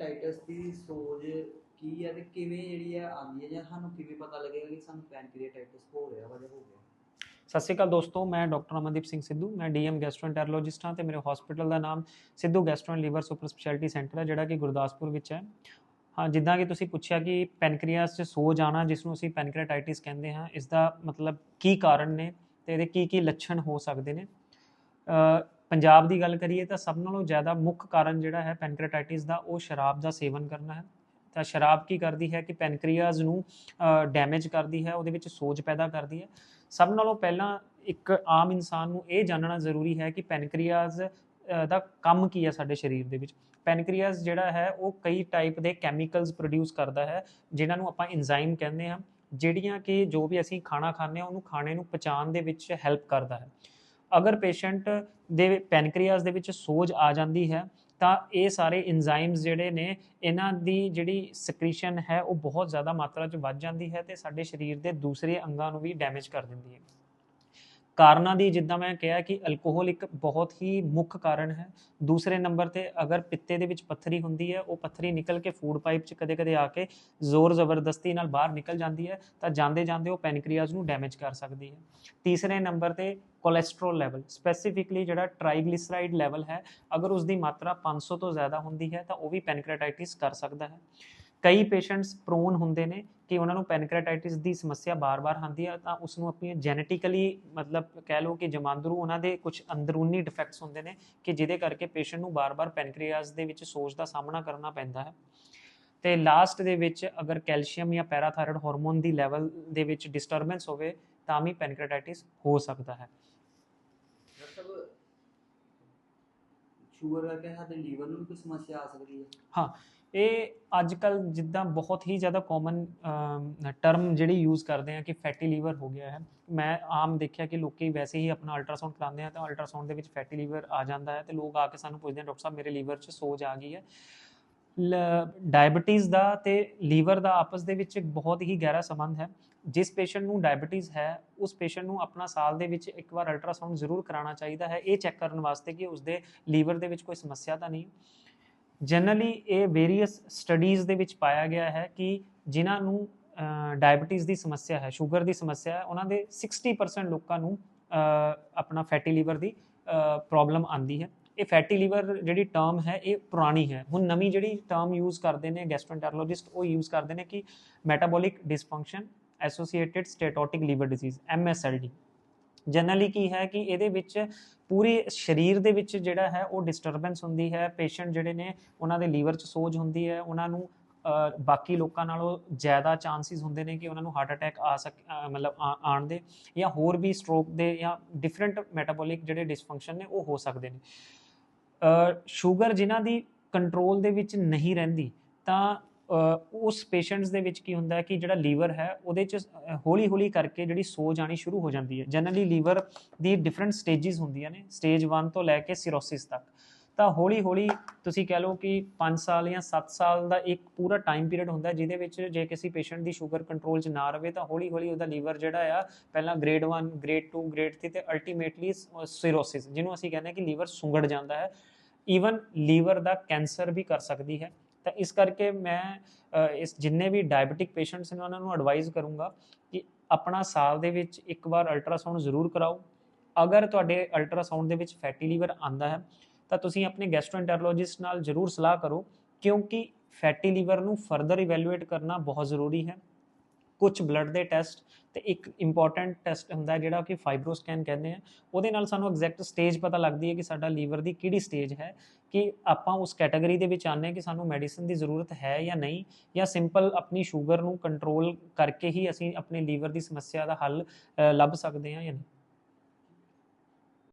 Titus ਦੀ ਸੋਜ ਕੀ ਹੈ ਤੇ ਕਿਵੇਂ ਜਿਹੜੀ ਹੈ ਆਉਂਦੀ ਹੈ ਜਾਂ ਸਾਨੂੰ ਕਿਵੇਂ ਪਤਾ ਲੱਗੇਗਾ ਕਿ ਸਾਨੂੰ ਪੈਨਕ੍ਰੀਆਟਾਈਟਸ ਹੋ ਰਿਹਾ ਵਾ ਜਾਂ ਹੋ ਗਿਆ? ਸਤਿ ਸ਼੍ਰੀ ਅਕਾਲ ਦੋਸਤੋ, ਮੈਂ ਡਾਕਟਰ ਅਮਨਦੀਪ ਸਿੰਘ ਸਿੱਧੂ, ਮੈਂ ਡੀਐਮ ਗੈਸਟ੍ਰੋਐਂਟਰੋਲੋਜਿਸਟ ਹਾਂ ਤੇ ਮੇਰੇ ਹਸਪੀਟਲ ਦਾ ਨਾਮ Sidhu gastro and liver super speciality centre ਹੈ, ਜਿਹੜਾ ਕਿ ਗੁਰਦਾਸਪੁਰ ਵਿੱਚ ਹੈ। ਹਾਂ, ਜਿੱਦਾਂ ਕਿ ਤੁਸੀਂ ਪੁੱਛਿਆ ਕਿ ਪੈਨਕ੍ਰੀਆਸ 'ਚ ਸੋਜ ਆਣਾ ਜਿਸ ਨੂੰ ਅਸੀਂ ਪੈਨਕ੍ਰੀਆਟਾਈਟਿਸ ਕਹਿੰਦੇ ਹਾਂ ਇਸ ਦਾ ਮਤਲਬ ਕੀ ਕਾਰਨ ਨੇ ਤੇ ਇਹਦੇ ਕੀ ਕੀ ਲੱਛਣ ਹੋ ਸਕਦੇ ਨੇ? ਪੰਜਾਬ ਦੀ ਗੱਲ ਕਰੀਏ ਤਾਂ ਸਭ ਨਾਲੋਂ ਜ਼ਿਆਦਾ ਮੁੱਖ ਕਾਰਨ ਜਿਹੜਾ ਹੈ ਪੈਨਕ੍ਰੀਆਟਾਈਟਿਸ ਦਾ, ਉਹ ਸ਼ਰਾਬ ਦਾ ਸੇਵਨ ਕਰਨਾ ਹੈ। ਤਾਂ ਸ਼ਰਾਬ ਕੀ ਕਰਦੀ ਹੈ ਕਿ ਪੈਨਕ੍ਰੀਆਸ ਨੂੰ ਡੈਮੇਜ ਕਰਦੀ ਹੈ, ਉਹਦੇ ਵਿੱਚ ਸੋਜ ਪੈਦਾ ਕਰਦੀ ਹੈ। ਸਭ ਨਾਲੋਂ ਪਹਿਲਾਂ ਇੱਕ ਆਮ ਇਨਸਾਨ ਨੂੰ ਇਹ ਜਾਣਨਾ ਜ਼ਰੂਰੀ ਹੈ ਕਿ ਪੈਨਕ੍ਰੀਆਸ ਦਾ ਕੰਮ ਕੀ ਹੈ ਸਾਡੇ ਸਰੀਰ ਦੇ ਵਿੱਚ। ਪੈਨਕ੍ਰੀਆਸ ਜਿਹੜਾ ਹੈ, ਉਹ ਕਈ ਟਾਈਪ ਦੇ ਕੈਮੀਕਲਸ ਪ੍ਰੋਡਿਊਸ ਕਰਦਾ ਹੈ, ਜਿਨ੍ਹਾਂ ਨੂੰ ਆਪਾਂ ਐਂਜ਼ਾਈਮ ਕਹਿੰਦੇ ਹਾਂ, ਜਿਹੜੀਆਂ ਕਿ ਜੋ ਵੀ ਅਸੀਂ ਖਾਣਾ ਖਾਂਦੇ ਹਾਂ, ਉਹਨੂੰ ਖਾਣੇ ਨੂੰ ਪਚਾਉਣ ਦੇ ਵਿੱਚ ਹੈਲਪ ਕਰਦਾ ਹੈ। ਅਗਰ ਪੇਸ਼ੈਂਟ ਦੇ ਪੈਨਕ੍ਰੀਆਸ ਦੇ ਵਿੱਚ ਸੋਜ ਆ ਜਾਂਦੀ ਹੈ, ਤਾਂ ਇਹ ਸਾਰੇ ਐਂਜ਼ਾਈਮਸ ਜਿਹੜੇ ਨੇ, ਇਹਨਾਂ ਦੀ ਜਿਹੜੀ ਸਕ੍ਰੀਸ਼ਨ ਹੈ, ਉਹ ਬਹੁਤ ਜ਼ਿਆਦਾ ਮਾਤਰਾ 'ਚ ਵੱਧ ਜਾਂਦੀ ਹੈ ਤੇ ਸਾਡੇ ਸਰੀਰ ਦੇ ਦੂਸਰੇ ਅੰਗਾਂ ਨੂੰ ਵੀ ਡੈਮੇਜ ਕਰ ਦਿੰਦੀ ਹੈ। ਕਾਰਨਾਂ ਦੀ ਜਿੱਦਾਂ ਮੈਂ ਕਿਹਾ ਕਿ ਅਲਕੋਹਲ ਇੱਕ ਬਹੁਤ ਹੀ ਮੁੱਖ ਕਾਰਨ ਹੈ। ਦੂਸਰੇ ਨੰਬਰ ਤੇ ਅਗਰ ਪਿੱਤੇ ਦੇ ਵਿੱਚ ਪੱਥਰੀ ਹੁੰਦੀ ਹੈ, ਉਹ ਪੱਥਰੀ ਨਿਕਲ ਕੇ ਫੂਡ ਪਾਈਪ 'ਚ ਕਦੇ-ਕਦੇ ਆ ਕੇ ਜ਼ੋਰ ਜ਼ਬਰਦਸਤੀ ਨਾਲ ਬਾਹਰ ਨਿਕਲ ਜਾਂਦੀ ਹੈ, ਤਾਂ ਜਾਂਦੇ ਜਾਂਦੇ ਉਹ ਪੈਨਕ੍ਰੀਆਸ ਨੂੰ ਡੈਮੇਜ ਕਰ ਸਕਦੀ ਹੈ। ਤੀਸਰੇ ਨੰਬਰ ਤੇ ਕੋਲੇਸਟ੍ਰੋਲ ਲੈਵਲ ਸਪੈਸੀਫਿਕਲੀ ਜਿਹੜਾ ਟ੍ਰਾਈਗਲਿਸਰਾਈਡ ਲੈਵਲ ਹੈ, ਅਗਰ ਉਸ ਦੀ ਮਾਤਰਾ 500 ਤੋਂ ਜ਼ਿਆਦਾ ਹੁੰਦੀ ਹੈ, ਤਾਂ ਉਹ ਵੀ ਪੈਨਕ੍ਰੀਆਟਾਈਟਿਸ ਕਰ ਸਕਦਾ ਹੈ। ਕਈ ਪੇਸ਼ੈਂਟਸ ਪ੍ਰੋਨ ਹੁੰਦੇ ਨੇ ਕਿ ਉਹਨਾਂ ਨੂੰ ਪੈਨਕ੍ਰੀਆਟਾਈਟਿਸ ਦੀ ਸਮੱਸਿਆ ਬਾਰ-ਬਾਰ ਆਉਂਦੀ ਹੈ ਤਾਂ ਉਸ ਨੂੰ ਆਪਣੀ ਜੈਨੇਟਿਕਲੀ ਮਤਲਬ ਕਹਿ ਲਓ ਕਿ ਜਮਾਂਦਰੂ ਉਹਨਾਂ ਦੇ ਕੁਝ ਅੰਦਰੂਨੀ ਡਿਫੈਕਟਸ ਹੁੰਦੇ ਨੇ ਕਿ ਜਿਹਦੇ ਕਰਕੇ ਪੇਸ਼ੈਂਟ ਨੂੰ ਬਾਰ-ਬਾਰ ਪੈਨਕ੍ਰੀਆਸ ਦੇ ਵਿੱਚ ਸੋਜ ਦਾ ਸਾਹਮਣਾ ਕਰਨਾ ਪੈਂਦਾ ਹੈ। ਤੇ ਲਾਸਟ ਦੇ ਵਿੱਚ ਅਗਰ ਕੈਲਸ਼ੀਅਮ ਜਾਂ ਪੈਰਾਥਾਇਰੋਇਡ ਹਾਰਮੋਨ ਦੀ ਲੈਵਲ ਦੇ ਵਿੱਚ ਡਿਸਟਰਬੈਂਸ ਹੋਵੇ, ਤਾਂ ਵੀ ਪੈਨਕ੍ਰੀਆਟਾਈਟਿਸ ਹੋ ਸਕਦਾ ਹੈ ਮਤਲਬ ਸ਼ੂਗਰ ਕਰਕੇ ਸਾਡੇ ਲੀਵਰ ਨੂੰ ਵੀ ਕੋਈ ਸਮੱਸਿਆ ਆ ਸਕਦੀ ਹੈ। ਇਹ ਅੱਜ ਕੱਲ ਜਿੱਦਾਂ ਬਹੁਤ ਹੀ ਜ਼ਿਆਦਾ ਕਾਮਨ ਟਰਮ ਜਿਹੜੀ ਯੂਜ਼ ਕਰਦੇ ਆ ਕਿ ਫੈਟੀ ਲੀਵਰ ਹੋ ਗਿਆ ਹੈ। ਮੈਂ ਆਮ ਦੇਖਿਆ ਕਿ ਲੋਕੀ ਵੈਸੇ ਹੀ ਆਪਣਾ ਅਲਟਰਾਸਾਊਂਡ ਕਰਾਉਂਦੇ ਆ ਤਾਂ ਅਲਟਰਾਸਾਊਂਡ ਦੇ ਵਿੱਚ ਫੈਟੀ ਲੀਵਰ ਆ ਜਾਂਦਾ ਹੈ ਤੇ ਲੋਕ ਆ ਕੇ ਸਾਨੂੰ ਪੁੱਛਦੇ ਆ, ਡਾਕਟਰ ਸਾਹਿਬ, ਮੇਰੇ ਲੀਵਰ 'ਚ ਸੋਜ ਆ ਗਈ ਹੈ। ਡਾਇਬੀਟੀਜ਼ ਦਾ ਤੇ ਲੀਵਰ ਦਾ ਆਪਸ ਦੇ ਵਿੱਚ ਇੱਕ ਬਹੁਤ ਹੀ ਗਹਿਰਾ ਸੰਬੰਧ ਹੈ। ਜਿਸ ਪੇਸ਼ੈਂਟ ਨੂੰ ਡਾਇਬੀਟੀਜ਼ ਹੈ, ਉਸ ਪੇਸ਼ੈਂਟ ਨੂੰ ਆਪਣਾ ਸਾਲ ਦੇ ਵਿੱਚ ਇੱਕ ਵਾਰ ਅਲਟਰਾਸਾਊਂਡ ਜ਼ਰੂਰ ਕਰਾਉਣਾ ਚਾਹੀਦਾ ਹੈ। ਇਹ ਚੈੱਕ ਕਰਨ ਵਾਸਤੇ ਕਿ ਉਸਦੇ ਲੀਵਰ ਦੇ ਵਿੱਚ ਕੋਈ ਸਮੱਸਿਆ ਤਾਂ ਨਹੀਂ। ਜਨਰਲੀ ਇਹ ਵੇਰੀਅਸ ਸਟੱਡੀਜ਼ ਦੇ ਵਿੱਚ ਪਾਇਆ ਗਿਆ ਹੈ ਕਿ ਜਿਨ੍ਹਾਂ ਨੂੰ ਡਾਇਬੀਟੀਜ਼ ਦੀ ਸਮੱਸਿਆ ਹੈ ਸ਼ੂਗਰ ਦੀ ਸਮੱਸਿਆ ਹੈ, ਉਹਨਾਂ ਦੇ 60% ਲੋਕਾਂ ਨੂੰ ਆਪਣਾ ਫੈਟੀ ਲੀਵਰ ਦੀ ਪ੍ਰੋਬਲਮ ਆਂਦੀ ਹੈ। ਇਹ ਫੈਟੀ ਲੀਵਰ ਜਿਹੜੀ ਟਰਮ ਹੈ, ਇਹ ਪੁਰਾਣੀ ਹੈ। ਹੁਣ ਨਵੀਂ ਜਿਹੜੀ ਟਰਮ ਯੂਜ਼ ਕਰਦੇ ਨੇ ਗੈਸਟ੍ਰੋਐਂਟਰੋਲੋਜਿਸਟ ਉਹ ਯੂਜ਼ ਕਰਦੇ ਨੇ ਕਿ metabolic dysfunction associated steatotic liver disease MSLD generally ਕੀ ਹੈ ਕਿ ਇਹਦੇ ਵਿੱਚ ਪੂਰੇ ਸਰੀਰ ਦੇ ਵਿੱਚ ਜਿਹੜਾ ਹੈ, ਉਹ ਡਿਸਟਰਬੈਂਸ ਹੁੰਦੀ ਹੈ। ਪੇਸ਼ੈਂਟ ਜਿਹੜੇ ਨੇ, ਉਹਨਾਂ ਦੇ ਲੀਵਰ 'ਚ ਸੋਜ ਹੁੰਦੀ ਹੈ। ਉਹਨਾਂ ਨੂੰ ਬਾਕੀ ਲੋਕਾਂ ਨਾਲੋਂ ਜ਼ਿਆਦਾ ਚਾਂਸਸ ਹੁੰਦੇ ਨੇ ਕਿ ਉਹਨਾਂ ਨੂੰ ਹਾਰਟ ਅਟੈਕ ਆ ਸਕ ਮਤਲਬ ਆ- ਆਉਣ ਦੇ ਜਾਂ ਹੋਰ ਵੀ ਸਟ੍ਰੋਕ ਦੇ ਜਾਂ ਡਿਫਰੈਂਟ ਮੈਟਾਬੋਲਿਕ ਜਿਹੜੇ ਡਿਸਫੰਕਸ਼ਨ ਨੇ, ਉਹ ਹੋ ਸਕਦੇ ਨੇ। ਸ਼ੂਗਰ ਜਿਨ੍ਹਾਂ ਦੀ ਕੰਟਰੋਲ ਦੇ ਵਿੱਚ ਨਹੀਂ ਰਹਿੰਦੀ, ਤਾਂ ਉਸ ਪੇਸ਼ੈਂਟਸ ਦੇ ਵਿੱਚ ਕੀ ਹੁੰਦਾ ਹੈ ਕਿ ਜਿਹੜਾ ਲੀਵਰ ਹੈ, ਉਹਦੇ ਚ ਹੌਲੀ ਹੌਲੀ ਕਰਕੇ ਜਿਹੜੀ ਸੋਜ ਆਣੀ ਸ਼ੁਰੂ ਹੋ ਜਾਂਦੀ ਹੈ। ਜਨਰਲੀ ਲੀਵਰ ਦੀ ਡਿਫਰੈਂਟ ਸਟੇजेस ਹੁੰਦੀਆਂ ਨੇ ਸਟੇਜ 1 ਤੋਂ ਲੈ ਕੇ ਸਿਰੋਸਿਸ ਤੱਕ। ਤਾਂ ਹੌਲੀ ਹੌਲੀ ਤੁਸੀਂ ਕਹਿ ਲਓ ਕਿ 5 ਸਾਲ ਜਾਂ 7 ਸਾਲ ਦਾ ਇੱਕ ਪੂਰਾ ਟਾਈਮ ਪੀਰੀਅਡ ਹੁੰਦਾ ਜਿਹਦੇ ਵਿੱਚ ਜੇ ਕਿਸੇ ਪੇਸ਼ੈਂਟ ਦੀ ਸ਼ੂਗਰ ਕੰਟਰੋਲ 'ਚ ਨਾ ਰਵੇ ਤਾਂ ਹੌਲੀ ਹੌਲੀ ਉਹਦਾ ਲੀਵਰ ਜਿਹੜਾ ਆ, ਪਹਿਲਾਂ ਗ੍ਰੇਡ 1 ਗ੍ਰੇਡ 2 ਗ੍ਰੇਡ 3 ਤੇ ਅਲਟੀਮੇਟਲੀ ਸਿਰੋਸਿਸ ਜਿਹਨੂੰ ਅਸੀਂ ਕਹਿੰਦੇ ਹਾਂ ਕਿ ਲੀਵਰ ਸੁੰਗੜ ਜਾਂਦਾ ਹੈ। ਈਵਨ ਲੀਵਰ ਦਾ ਕੈਂਸਰ ਵੀ ਕਰ ਸਕਦੀ ਹੈ। ਤਾਂ ਇਸ ਕਰਕੇ ਮੈਂ ਇਸ ਜਿੰਨੇ ਵੀ ਡਾਇਬੀਟਿਕ ਪੇਸ਼ੈਂਟਸ ਨੇ ਉਹਨਾਂ ਨੂੰ ਐਡਵਾਈਸ ਕਰੂੰਗਾ ਕਿ ਆਪਣਾ ਸਾਲ ਦੇ ਵਿੱਚ ਇੱਕ ਵਾਰ ਅਲਟਰਾਸਾਊਂਡ ਜ਼ਰੂਰ ਕਰਾਓ। ਅਗਰ ਤੁਹਾਡੇ ਅਲਟਰਾਸਾਊਂਡ ਦੇ ਵਿੱਚ ਫੈਟੀ ਲੀਵਰ ਆਂਦਾ ਹੈ ਤਾਂ ਤੁਸੀਂ ਆਪਣੇ ਗੈਸਟ੍ਰੋਐਂਟਰੋਲੋਜਿਸਟ ਨਾਲ ਜ਼ਰੂਰ ਸਲਾਹ ਕਰੋ, ਕਿਉਂਕਿ ਫੈਟੀ ਲੀਵਰ ਨੂੰ ਫਰਦਰ ਇਵੈਲੂਏਟ ਕਰਨਾ ਬਹੁਤ ਜ਼ਰੂਰੀ ਹੈ। ਕੁਝ ਬਲੱਡ ਦੇ ਟੈਸਟ ਤੇ ਇੱਕ ਇੰਪੋਰਟੈਂਟ ਟੈਸਟ ਹੁੰਦਾ ਜਿਹੜਾ ਕਿ ਫਾਈਬਰੋਸਕੈਨ ਕਹਿੰਦੇ ਆ, ਉਹਦੇ ਨਾਲ ਸਾਨੂੰ ਐਗਜ਼ੈਕਟ ਸਟੇਜ ਪਤਾ ਲੱਗਦੀ ਹੈ ਕਿ ਸਾਡਾ ਲੀਵਰ ਦੀ ਕਿਹੜੀ ਸਟੇਜ ਹੈ, ਕਿ ਆਪਾਂ ਉਸ ਕੈਟਾਗਰੀ ਦੇ ਵਿੱਚ ਆਨੇ ਕਿ ਸਾਨੂੰ ਮੈਡੀਸਿਨ ਦੀ ਜ਼ਰੂਰਤ ਹੈ ਜਾਂ ਨਹੀਂ, ਜਾਂ ਸਿੰਪਲ ਆਪਣੀ ਸ਼ੂਗਰ ਨੂੰ ਕੰਟਰੋਲ ਕਰਕੇ ਹੀ ਅਸੀਂ ਆਪਣੇ ਲੀਵਰ ਦੀ ਸਮੱਸਿਆ ਦਾ ਹੱਲ ਲੱਭ ਸਕਦੇ ਹਾਂ ਜਾਂ ਨਹੀਂ।